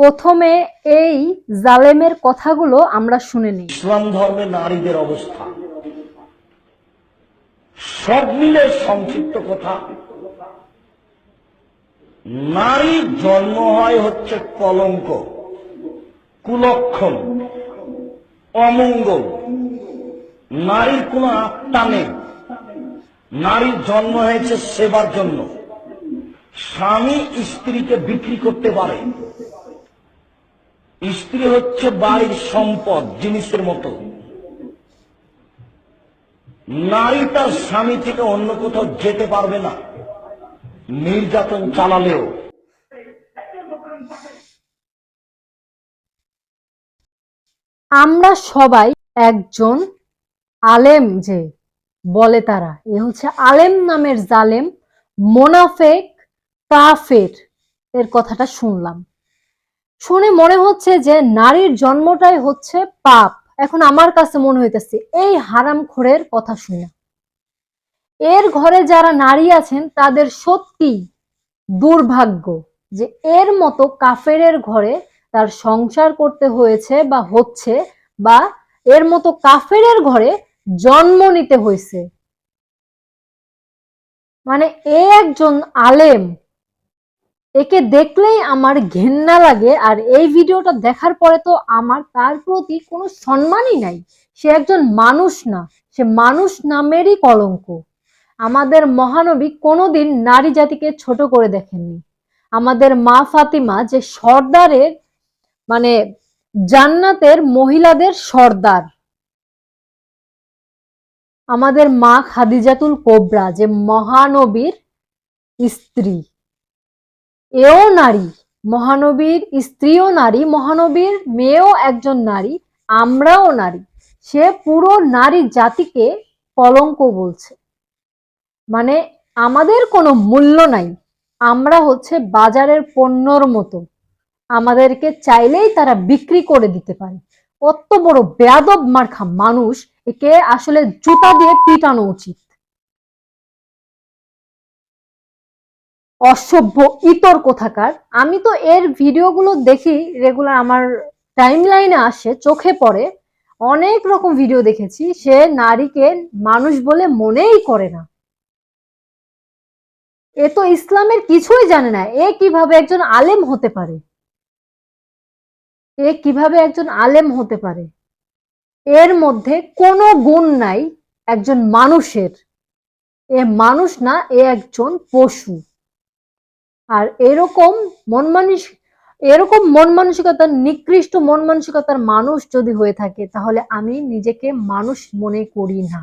প্রথমে এই জালেমের কথাগুলো আমরা শুনে নিই। ইসলাম ধর্মে নারীদের অবস্থা। সব মিলে সংক্ষিপ্ত কথা। নারীর জন্ম হয় হচ্ছে কলঙ্ক, কুলক্ষণ, অমঙ্গল। নারীর কোনো আত্মা নেই। নারীর জন্ম হয়েছে সেবার জন্য। স্বামী স্ত্রীকে বিক্রি করতে পারে। স্ত্রী হচ্ছে বাড়ির সম্পদ, জিনিসের মতো। নারী তার স্বামী থেকে অন্য কোথাও যেতে পারবে না। নির্যাতন চালালেও। আমরা সবাই একজন আলেম যে, বলে তারা। এ হচ্ছে আলেম নামের জালেম, মোনাফেক, কাফের। এর কথাটা শুনলাম। শুনে মনে হচ্ছে যে নারীর জন্মটাই হচ্ছে পাপ। এখন আমার কাছে মনে হইতেছে, এই হারাম খোরের কথা শুনে। এর ঘরে যারা নারী আছেন, তাদের সত্যি দুর্ভাগ্য যে এর মতো কাফেরের ঘরে তার সংসার করতে হয়েছে বা হচ্ছে বা এর মতো কাফেরের ঘরে জন্ম নিতে হয়েছে। মানে এ একজন আলেম একে দেখলেই আমার ঘেন্না লাগে আর এই ভিডিওটা দেখার পরে তো আমার তার প্রতি কোনো সম্মানই নাই। সে একজন মানুষ না, সে মানুষ নামেরই কলঙ্ক। আমাদের মহানবী কোনোদিন নারী জাতিকে ছোট করে দেখেননি। আমাদের মা ফাতিমা যে সর্দারের মানে জান্নাতের মহিলাদের সর্দার। আমাদের মা খাদিজাতুল কোবরা যে মহানবীর স্ত্রী। এও নারী, মহানবীর স্ত্রীও নারী, মহানবীর মেয়েও একজন নারী, আমরাও নারী। সে পুরো নারী জাতিকে কলঙ্ক বলছে। মানে আমাদের কোনো মূল্য নাই। আমরা হচ্ছে বাজারের পণ্যর মতো। আমাদেরকে চাইলেই তারা বিক্রি করে দিতে পারে। কত বড় বেয়াদব মার্খা মানুষ, একে আসলে জুতা দিয়ে পিটানো উচিত। অসভ্য ইতর কোথাকার। আমি তো এর ভিডিওগুলো দেখি রেগুলার আমার টাইম লাইনে আসে, চোখে পড়ে। অনেক রকম ভিডিও দেখেছি, সে নারীকে মানুষ বলে মনেই করে না। এ তো ইসলামের কিছুই জানে না, এ কীভাবে একজন আলেম হতে পারে? এ কীভাবে একজন আলেম হতে পারে? এর মধ্যে কোনো গুণ নাই একজন মানুষের। এ মানুষ না, এ একজন পশু। আর এরকম মন মানসিক এরকম মন মানসিকতার, নিকৃষ্ট মন মানসিকতার মানুষ যদি হয়ে থাকে, তাহলে আমি নিজেকে মানুষ মনে করি না।